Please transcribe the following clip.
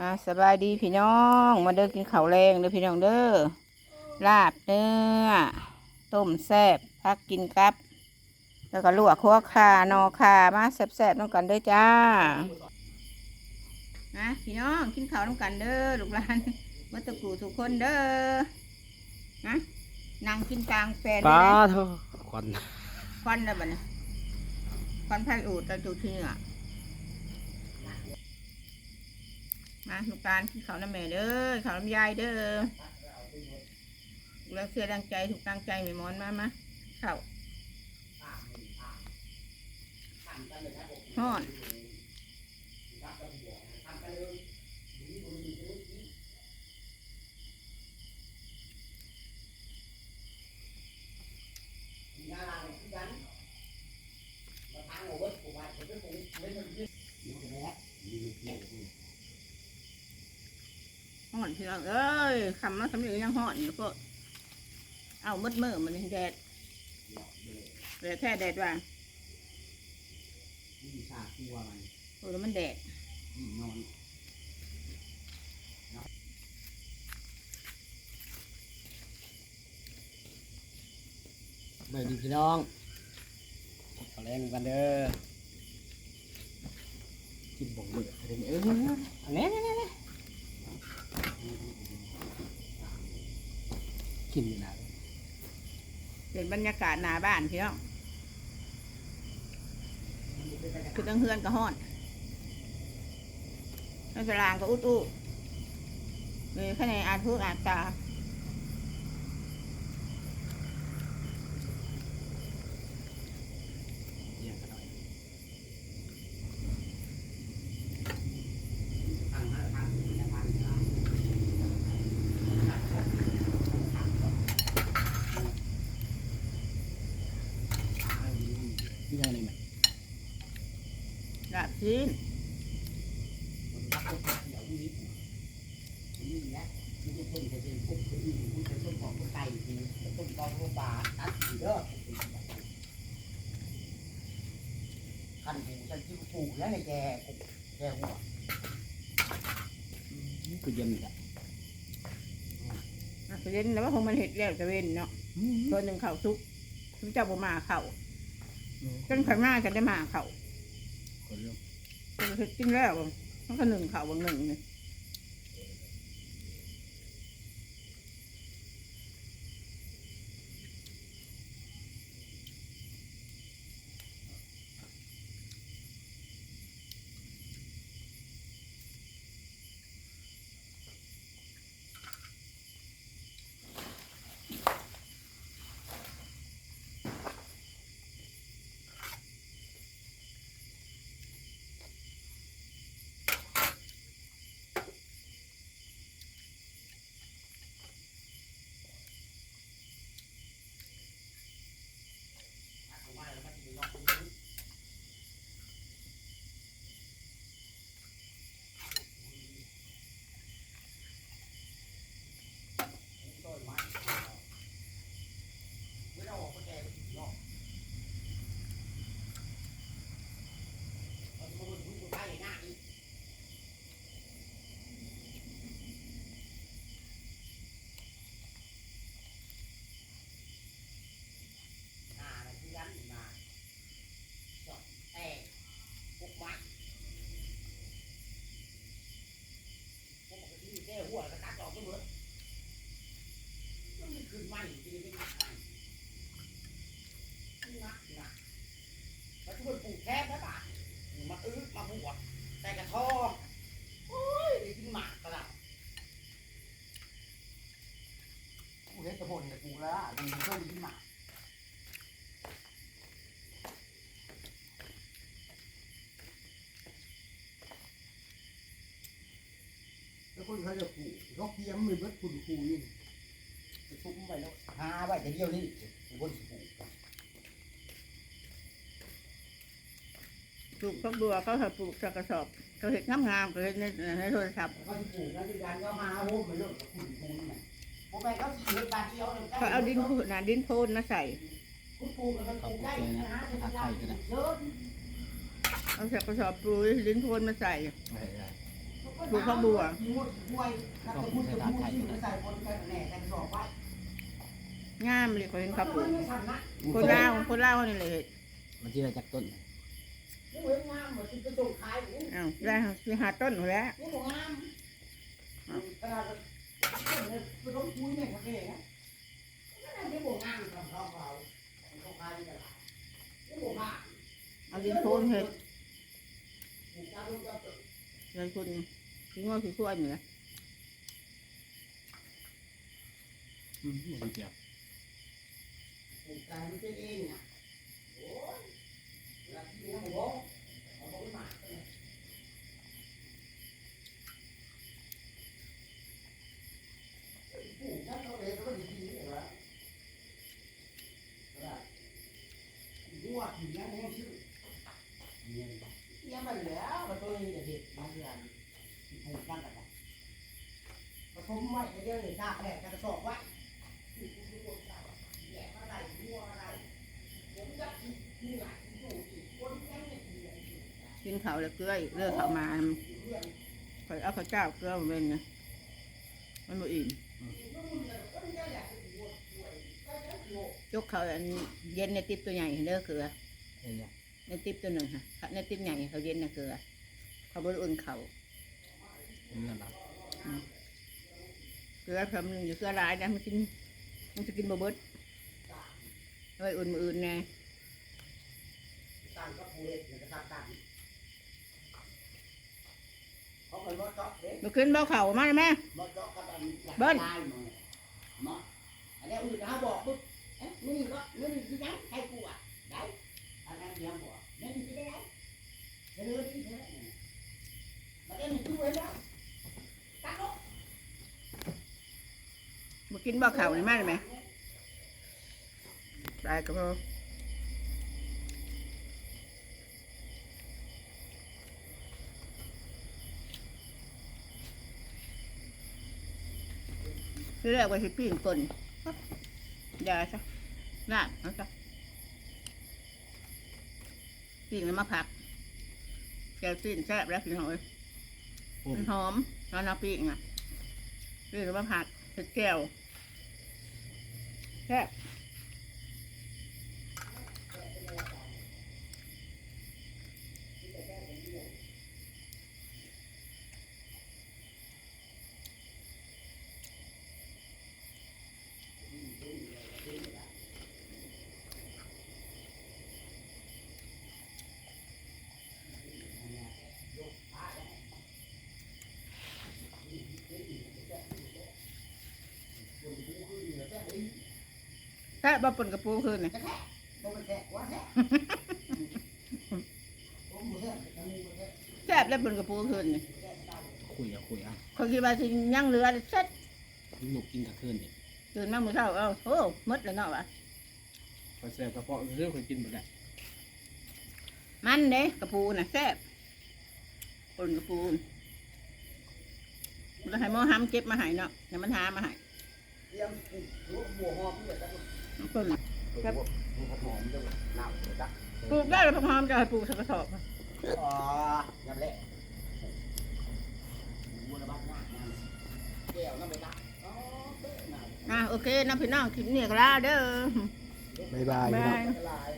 อ่าสบายดีพี่น้อง มาเด้อกินข้าวแรงเด้อพี่น้องเด้อลาบเนื้อต้มแซ่บพักกินกับ แล้วก็ลวกขัวข่านอข่ามาแซ่บๆน้องกันเด้อจ้านะพี่น้องกินข้าวน้องกันเด้อลูกหลานมาตะกูทุกคนเด้อนะนั่งกินกลางแฟนปลาเลยนะเถอะควันควันได้บ่เนี่ยควันไผ่อูดตะจุดที่เหนือ มาลูกตาลกินข้าน้ำแม่เด้อเขาวน้ำยายเด้อแล้วเสียดังใจถูกตั้งใจไม่มอนมามาข้าหอน อนพี่น้องเอ้ยคำมาสำเร็จยังห่อนอยู่ก็เอามืดมือมันแดดแดดแค่แดดว่ามีชาตัวมันโอ้แล้วมันแดดนอนเบิดดีพี่น้องขอแรงกันเด้อกินบ่งเบื่อเนี่ยเอออันนี้นี่น กินอยู่นะเป็นบรรยากาศหน้าบ้านพี่น้องคือตั้งเฮือนก็ห่อนตั้งตารางก็อุดอุมีแค่ในอาทุกอาตา เยี่ยมกันหน่อยนี่ยังไงไหม ลาบชิ้นขันหูฉันจิ้มปูแล้วในแกแกหัวคือเย็นอะอะไปเล่นแล้วว่าคงมันเห็ดแล้วจะเว้นเนาะตัวหนึ่งเข่าซุกทุกเจ้าบ่มาเข่าจนขันมาจะได้มาเข่าคนเรื่อง เห็ดกินแล้วมันก็หนึ่งข่าวบางหนึ่งนี่ แต่กระทอโอ้ยได้กินหมากกระดับกูเห็นกระพนกับกูแล้วอะกูเคยได้กินหมากแล้วคนเขาจะปลูกเขาเตรียมมือเบิดคุณครูนี่จะซุกไปแล้วหาไว้แต่เดียวนี่คน ปลูกพักบัวเขาให้ปลูกสกระสอบเขาเห็ดงามๆเขาเห็ดในในโทรศัพท์เขาปลูกแล้วที่การก็มาโฮมไปเรื่องกับคุณครูนี่แหละพอไปเขาสิเฮ็ดบาดเดียวเนี่ยเขาเอาดินพูนะดินโทนมาใส่คุณครูกับมันปลูกได้นะฮะจะได้เยอะเอาสกกระสอบปุ๋ยดินโทนมาใส่ปลูกข้าวบัวมีหมดกล้วยแล้วก็พูดกับพูดที่ใส่คนกันแหน่กันสอบไว้งามเลยคนเห็นเขาปลูกไม่ทันนะคนเล่าคนเล่าวนี่เลยมันชื่อจากต้น อนงามเหมือนที่กระส่งขายอยู่ อ้าวได้คือหาต้นหัวแล้ว นี่บ่งามขนาดเป็นต้องคุยเนี่ยเขาเองนะนี่บ่งามสำหรับเราเขาขายที่ตลาดนี่บ่งาม เอาดินโคนเห็ด ปลูกจ้าลูกจ้าเกิด เลยคุณคือง้อคือช่วยเหนือ อืมมันเกี่ยว ปลูกจ้า แล้วที่นี่มันบ่เอาบ่มาปลูกจ้าเขาเองก็ดีๆนะหัวถึงนั้นเนี่ยชื่อเนี่ยมันแล้วมันตัวนี้จะเห็ดมาเดือนปลูกกันกันผสมไว้เลยตาแดดกระสอบไว้แดดอะไรหัวอะไรผมจะกินหลายอยู่อีกคนแค่เนี่ย กินเขาวแล้วเกลือเลือกเขามาคอยเอาข้าวเจ้าเกลือมาเป็นนะมันบ่อิ่มยกเขาอันเย็นในติ๊บตัวใหญ่เด้อเกลือเห็นยังในติ๊บตัวหนึ่งค่ะในติ๊บใหญ่เขาเย็นนะเกลือเขาบริอุ่นเขาเห็นแล้วนะเกลือคำหนึ่งอย่าเกลือหลายนะมันกินมันจะกินบะเบิดเอาไว้อุ่นมืออื่นแน่ต่างกับผู้เล็กเนี่ยก็ต่างกันเขาเคย มาเจาะเด็กมาขึ้นเบาเข่ามาเลยแม่มาเจาะกับอันเบิ้ลตายมาเนาะอันนี้อื่นเขาบอกปุ๊บเอ๊ะนี่ก็นี่คือยังใครกูอะได้อันนั้นยังบอกนี่คือได้ไงเรื่องที่เท่าไหร่มาเอ็นตู้ไว้แล้วตั้งโลมากินเบาเข่านี่มาเลยไหมได้ก็พอ ที่แรกว่าสิปิ้งก่นอย่าซะลาบเอาซะปิ้งแล้วมาผักแกวปิ้งแซ่บแล้วพี่น้องเอ้ยผมมันหอมตอนเราปิ้งอะปิ้งแล้วมาผัดเผ็ดแก้วแซ่บ แซ่บบ่ปนกระปูคืนนี่บ่เป็นแท้ว่าแท้ผมบ่แท้แต่มูบ่แท้แซ่บแล้วปนกระปูคืนนี่คุยเอาคุยเอาคนคิดว่าสิยังเหลือเสร็จหนุกกินกับคืนนี่ตื่นมามื้อเช้าเอ้าโอ้หมดแล้วเนาะวะพอแซ่บกระเพาะเรื่องเคยกินหมดแหละมันเด้กระปูน่ะแซ่บปนกระปูแล้วให้หมอห้ำเก็บมาให้เนาะเดี๋ยวมันหามาให้เตรียมปลูกหัวหอมเพื่อจะ มันปนครับหัวหอมจะน้ำจะปลูกได้แล้วพักหอมจะให้ปลูกสักกระสอบอ๋อยำเละบัวระบาดหน้าแก้วน้ำไปตักอ๋อเต้นหน้าอะโอเคนะพี่น้องคลิปนี้ก็ลาเด้อ บ๊ายบายบ๊ายบายลาย